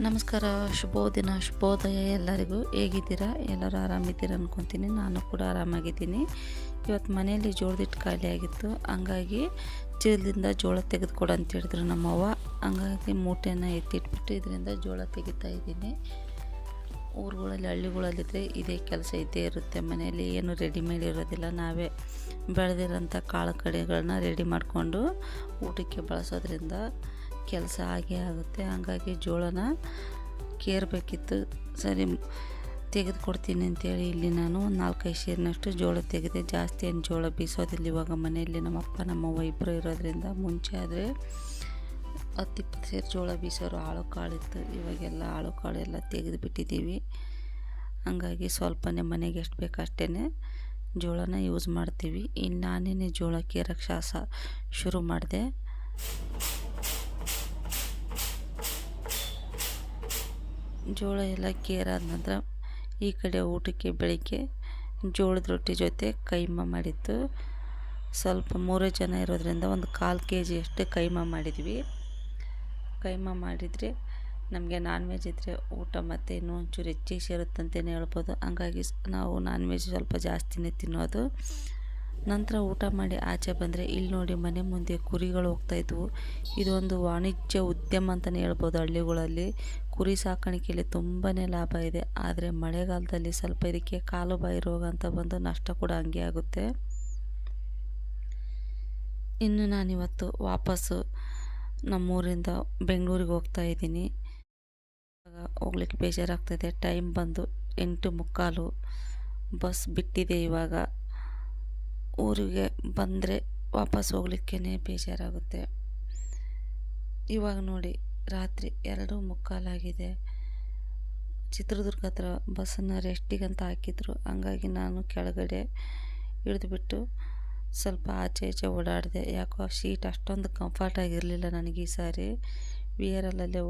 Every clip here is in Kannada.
ನಮಸ್ಕಾರ ಶುಭೋದಿನ ಶುಭೋದಯ ಎಲ್ಲರಿಗೂ ಹೇಗಿದ್ದೀರಾ? ಎಲ್ಲರೂ ಆರಾಮಿದ್ದೀರ ಅನ್ಕೊತೀನಿ. ನಾನು ಕೂಡ ಆರಾಮಾಗಿದ್ದೀನಿ. ಇವತ್ತು ಮನೆಯಲ್ಲಿ ಜೋಳದಿಟ್ಟು ಖಾಲಿ ಆಗಿತ್ತು. ಹಂಗಾಗಿ ಚೀಲದಿಂದ ಜೋಳ ತೆಗೆದುಕೊಡು ಅಂತ ಹೇಳಿದ್ರು ನಮ್ಮವ್ವ. ಹಂಗಾಗಿ ಮೂಟೆನ ಎತ್ತಿಟ್ಬಿಟ್ಟು ಇದರಿಂದ ಜೋಳ ತೆಗಿತಾ ಇದ್ದೀನಿ. ಊರುಗಳಲ್ಲಿ ಹಳ್ಳಿಗಳಲ್ಲಿದ್ದರೆ ಇದೇ ಕೆಲಸ ಇದ್ದೇ ಇರುತ್ತೆ. ಮನೆಯಲ್ಲಿ ಏನು ರೆಡಿಮೇಡ್ ಇರೋದಿಲ್ಲ. ನಾವೇ ಬೆಳೆದಿರೋಂಥ ಕಾಳು ಕಡೆಗಳನ್ನ ರೆಡಿ ಮಾಡಿಕೊಂಡು ಊಟಕ್ಕೆ ಬಳಸೋದ್ರಿಂದ ಕೆಲಸ ಆಗೇ ಆಗುತ್ತೆ. ಹಾಗಾಗಿ ಜೋಳನ ಕೇರಬೇಕಿತ್ತು. ಸರಿ, ತೆಗೆದುಕೊಡ್ತೀನಿ ಅಂತೇಳಿ ಇಲ್ಲಿ ನಾನು ನಾಲ್ಕೈದು ಸೇರಿನಷ್ಟು ಜೋಳ ತೆಗೆದೆ. ಜಾಸ್ತಿ ಏನು ಜೋಳ ಬೀಸೋದಿಲ್ಲ ಇವಾಗ ಮನೆಯಲ್ಲಿ. ನಮ್ಮಪ್ಪ, ನಮ್ಮವ್ವ ಇಬ್ಬರು ಇರೋದರಿಂದ ಮುಂಚೆ ಆದರೆ ಹತ್ತು ಇಪ್ಪತ್ತು ಸೇರು ಜೋಳ ಬೀಸೋರು ಆಳು ಕಾಳಿತ್ತು. ಇವಾಗೆಲ್ಲ ಆಳು ಕಾಳು ಎಲ್ಲ ತೆಗೆದು ಬಿಟ್ಟಿದ್ದೀವಿ ಹಂಗಾಗಿ ಸ್ವಲ್ಪನೇ ಮನೆಗೆ ಎಷ್ಟು ಬೇಕು ಅಷ್ಟೇ ಜೋಳನ ಯೂಸ್ ಮಾಡ್ತೀವಿ. ಇನ್ನು ನಾನೇನೆ ಜೋಳ ಕೇರಕ್ಕೆ ಶುರು ಮಾಡಿದೆ. ಜೋಳ ಎಲ್ಲ ಕೇರಾದ ನಂತರ ಈ ಕಡೆ ಊಟಕ್ಕೆ ಬೆಳಿಗ್ಗೆ ಜೋಳದ ರೊಟ್ಟಿ ಜೊತೆ ಕೈಮ ಮಾಡಿತ್ತು ಸ್ವಲ್ಪ ಮೂರೇ ಜನ ಇರೋದ್ರಿಂದ ಒಂದು ಕಾಲು ಕೆ ಜಿಯಷ್ಟು ಕೈಮ ಮಾಡಿದ್ವಿ. ಕೈಮ ಮಾಡಿದರೆ ನಮಗೆ ನಾನ್ ವೆಜ್ ಇದ್ದರೆ ಊಟ ಮತ್ತು ಇನ್ನೂ ಒಂಚೂರು ಹೆಚ್ಚಿಗೆ ಸೇರುತ್ತಂತಲೇ ಹೇಳ್ಬೋದು. ಹಂಗಾಗಿ ನಾವು ನಾನ್ ವೆಜ್ ಸ್ವಲ್ಪ ಜಾಸ್ತಿನೇ ತಿನ್ನೋದು. ನಂತರ ಊಟ ಮಾಡಿ ಆಚೆ ಬಂದರೆ ಇಲ್ಲಿ ನೋಡಿ ಮನೆ ಮುಂದೆ ಕುರಿಗಳು ಹೋಗ್ತಾಯಿದ್ವು ಇದೊಂದು ವಾಣಿಜ್ಯ ಉದ್ಯಮ ಅಂತಲೇ ಹೇಳ್ಬೋದು ಹಳ್ಳಿಗಳಲ್ಲಿ. ಕುರಿ ಸಾಕಾಣಿಕೆಯಲ್ಲಿ ತುಂಬಾ ಲಾಭ ಇದೆ. ಆದರೆ ಮಳೆಗಾಲದಲ್ಲಿ ಸ್ವಲ್ಪ ಇದಕ್ಕೆ ಕಾಲು ಬಾಯಿ ರೋಗ ಅಂತ ಬಂದು ನಷ್ಟ ಕೂಡ ಹಂಗೆ ಆಗುತ್ತೆ. ಇನ್ನು ನಾನಿವತ್ತು ವಾಪಸ್ಸು ನಮ್ಮೂರಿಂದ ಬೆಂಗಳೂರಿಗೆ ಹೋಗ್ತಾ ಇದ್ದೀನಿ. ಹೋಗ್ಲಿಕ್ಕೆ ಬೇಜಾರಾಗ್ತಾಯಿದೆ ಟೈಮ್ ಬಂದು ಎಂಟು ಮುಕ್ಕಾಲು. ಬಸ್ ಬಿಟ್ಟಿದೆ ಇವಾಗ. ಊರಿಗೆ ಬಂದರೆ ವಾಪಸ್ ಹೋಗ್ಲಿಕ್ಕೇ ಬೇಜಾರಾಗುತ್ತೆ. ಇವಾಗ ನೋಡಿ ರಾತ್ರಿ ಎರಡು ಮುಕ್ಕಾಲಾಗಿದೆ. ಚಿತ್ರದುರ್ಗ ಹತ್ರ ಬಸ್ಸನ್ನು ರೆಸ್ಟಿಗಂತ ಹಾಕಿದ್ರು. ಹಂಗಾಗಿ ನಾನು ಕೆಳಗಡೆ ಇಳಿದುಬಿಟ್ಟು ಸ್ವಲ್ಪ ಆಚೆ ಈಚೆ ಓಡಾಡಿದೆ. ಯಾಕೋ ಶೀಟ್ ಅಷ್ಟೊಂದು ಕಂಫರ್ಟ್ ಆಗಿರಲಿಲ್ಲ ನನಗೆ ಈ ಸಾರಿ. ವಿ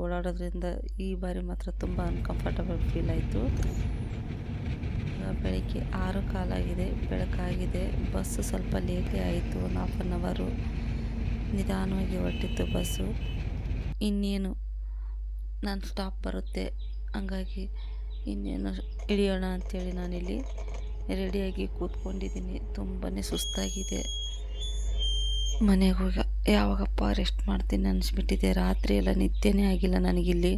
ಓಡಾಡೋದ್ರಿಂದ ಈ ಬಾರಿ ಮಾತ್ರ ತುಂಬ ಅನ್ಕಂಫರ್ಟಬಲ್ ಫೀಲ್ ಆಯಿತು. ಬೆಳಗ್ಗೆ ಆರು ಕಾಲಾಗಿದೆ. ಬೆಳಕಾಗಿದೆ. ಬಸ್ಸು ಸ್ವಲ್ಪ ಲೇಟೇ ಆಯಿತು. ಒಂದು ಹಾಫ್ ಆನ್ ಅವರು ನಿಧಾನವಾಗಿ ಹೊರಟಿತ್ತು ಬಸ್ಸು. ಇನ್ನೇನು ನಾನು ಸ್ಟಾಪ್ ಬರುತ್ತೆ. ಹಂಗಾಗಿ ಇನ್ನೇನು ಇಳಿಯೋಣ ಅಂಥೇಳಿ ನಾನಿಲ್ಲಿ ರೆಡಿಯಾಗಿ ಕೂತ್ಕೊಂಡಿದ್ದೀನಿ. ತುಂಬಾ ಸುಸ್ತಾಗಿದೆ. ಮನೆಗೆ ಹೋಗ ಯಾವಾಗಪ್ಪ ರೆಸ್ಟ್ ಮಾಡ್ತೀನಿ ಅನಿಸ್ಬಿಟ್ಟಿದೆ. ರಾತ್ರಿ ಎಲ್ಲ ನಿದ್ದೆನೇ ಆಗಿಲ್ಲ ನನಗಿಲ್ಲಿ.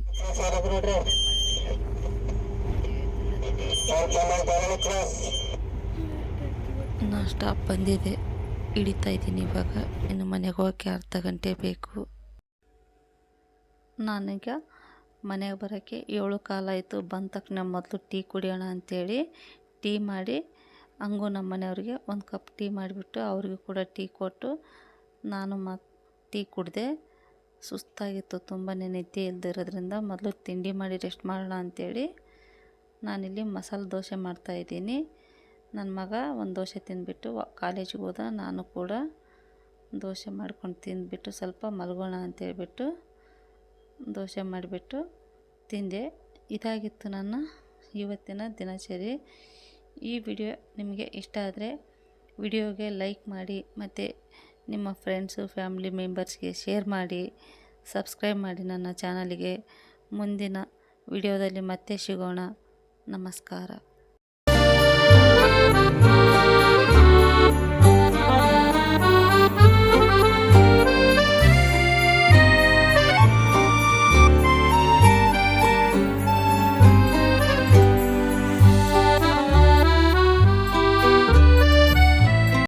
ನಾ ಸ್ಟಾಪ್ ಬಂದಿದೆ. ಇಳಿತಾ ಇದ್ದೀನಿ ಇವಾಗ. ಇನ್ನು ಮನೆಗೆ ಹೋಗೋಕ್ಕೆ ಅರ್ಧ ಗಂಟೆ ಬೇಕು. ನಾನೀಗ ಮನೆಗೆ ಬರೋಕ್ಕೆ ಏಳು ಕಾಲಾಯಿತು ಬಂದ ತಕ್ಷಣ ಮೊದಲು ಟೀ ಕುಡಿಯೋಣ ಅಂಥೇಳಿ ಟೀ ಮಾಡಿ ಹಂಗೂ ನಮ್ಮ ಮನೆಯವ್ರಿಗೆ ಒಂದು ಕಪ್ ಟೀ ಮಾಡಿಬಿಟ್ಟು ಅವ್ರಿಗೂ ಕೂಡ ಟೀ ಕೊಟ್ಟು ನಾನು ಮತ್ತು ಟೀ ಕುಡಿದೆ. ಸುಸ್ತಾಗಿತ್ತು ತುಂಬಾ ನಿದ್ದೆ ಇಲ್ದಿರೋದ್ರಿಂದ ಮೊದಲು ತಿಂಡಿ ಮಾಡಿ ರೆಸ್ಟ್ ಮಾಡೋಣ ಅಂಥೇಳಿ ನಾನಿಲ್ಲಿ ಮಸಾಲೆ ದೋಸೆ ಮಾಡ್ತಾಯಿದ್ದೀನಿ ನನ್ನ ಮಗ ಒಂದು ದೋಸೆ ತಿಂದುಬಿಟ್ಟು ಕಾಲೇಜಿಗೆ ಹೋದ ನಾನು ಕೂಡ ದೋಸೆ ಮಾಡ್ಕೊಂಡು ತಿಂದುಬಿಟ್ಟು ಸ್ವಲ್ಪ ಮಲಗೋಣ ಅಂತೇಳ್ಬಿಟ್ಟು ದೋಸೆ ಮಾಡಿಬಿಟ್ಟು ತಿಂದೆ. ಇದಾಗಿತ್ತು ನನ್ನ ಇವತ್ತಿನ ದಿನಚರಿ. ಈ ವಿಡಿಯೋ ನಿಮಗೆ ಇಷ್ಟ ಆದರೆ ವಿಡಿಯೋಗೆ ಲೈಕ್ ಮಾಡಿ, ಮತ್ತು ನಿಮ್ಮ ಫ್ರೆಂಡ್ಸು ಫ್ಯಾಮಿಲಿ ಮೆಂಬರ್ಸ್ಗೆ ಶೇರ್ ಮಾಡಿ ಸಬ್ಸ್ಕ್ರೈಬ್ ಮಾಡಿ ನನ್ನ ಚಾನಲಿಗೆ ಮುಂದಿನ ವಿಡಿಯೋದಲ್ಲಿ ಮತ್ತೆ ಸಿಗೋಣ. ನಮಸ್ಕಾರ.